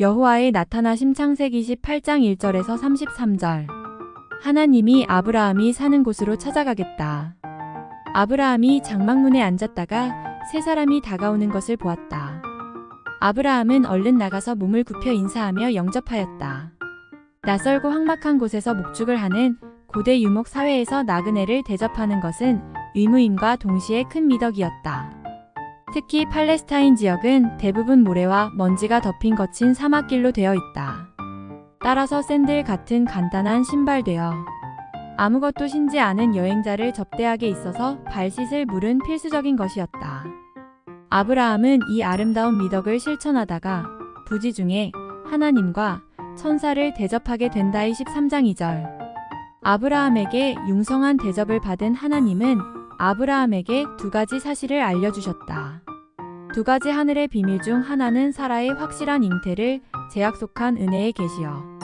여호와의 나타나심 창세기 28장 1절에서 33절. 하나님이 아브라함이 사는 곳으로 찾아가겠다. 아브라함이 장막문에 앉았다가 세 사람이 다가오는 것을 보았다. 아브라함은 얼른 나가서 몸을 굽혀 인사하며 영접하였다. 낯설고 황막한 곳에서 목축을 하는 고대 유목 사회에서 나그네를 대접하는 것은 의무임과 동시에 큰 미덕이었다. 특히 팔레스타인 지역은 대부분 모래와 먼지가 덮인 거친 사막길로 되어 있다. 따라서 샌들 같은 간단한 신발되어 아무것도 신지 않은 여행자를 접대하게 있어서 발 씻을 물은 필수적인 것이었다. 아브라함은 이 아름다운 미덕을 실천하다가 부지 중에 하나님과 천사를 대접하게 된다의 13장 2절. 아브라함에게 융성한 대접을 받은 하나님은 아브라함에게 두 가지 사실을 알려주셨다. 두 가지 하늘의 비밀 중 하나는 사라의 확실한 잉태를 제약속한 은혜의 계시여.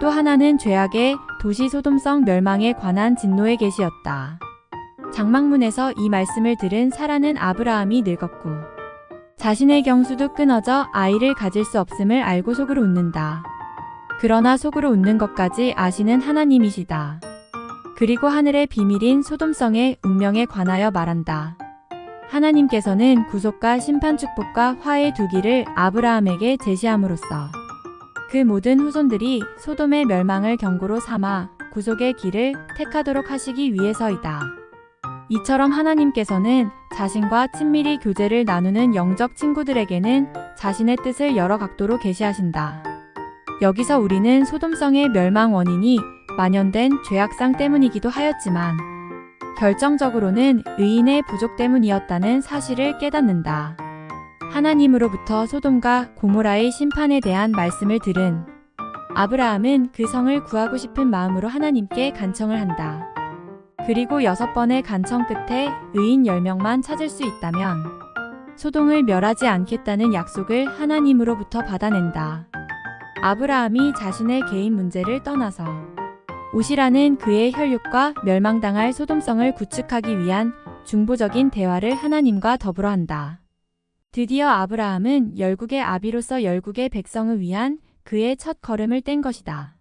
또 하나는 죄악의 도시 소돔성 멸망에 관한 진노의 계시였다. 장막문에서 이 말씀을 들은 사라는 아브라함이 늙었고 자신의 경수도 끊어져 아이를 가질 수 없음을 알고 속으로 웃는다. 그러나 속으로 웃는 것까지 아시는 하나님이시다. 그리고 하늘의 비밀인 소돔성의 운명에 관하여 말한다. 하나님께서는 구속과 심판 축복과 화해 두 길을 아브라함에게 제시함으로써 그 모든 후손들이 소돔의 멸망을 경고로 삼아 구속의 길을 택하도록 하시기 위해서이다. 이처럼 하나님께서는 자신과 친밀히 교제를 나누는 영적 친구들에게는 자신의 뜻을 여러 각도로 계시하신다. 여기서 우리는 소돔성의 멸망 원인이 만연된 죄악상 때문이기도 하였지만 결정적으로는 의인의 부족 때문이었다는 사실을 깨닫는다. 하나님으로부터 소돔과 고모라의 심판에 대한 말씀을 들은 아브라함은 그 성을 구하고 싶은 마음으로 하나님께 간청을 한다. 그리고 여섯 번의 간청 끝에 의인 10명만 찾을 수 있다면 소동을 멸하지 않겠다는 약속을 하나님으로부터 받아낸다. 아브라함이 자신의 개인 문제를 떠나서 옷이라는 그의 혈육과 멸망당할 소돔성을 구축하기 위한 중보적인 대화를 하나님과 더불어 한다. 드디어 아브라함은 열국의 아비로서 열국의 백성을 위한 그의 첫 걸음을 뗀 것이다.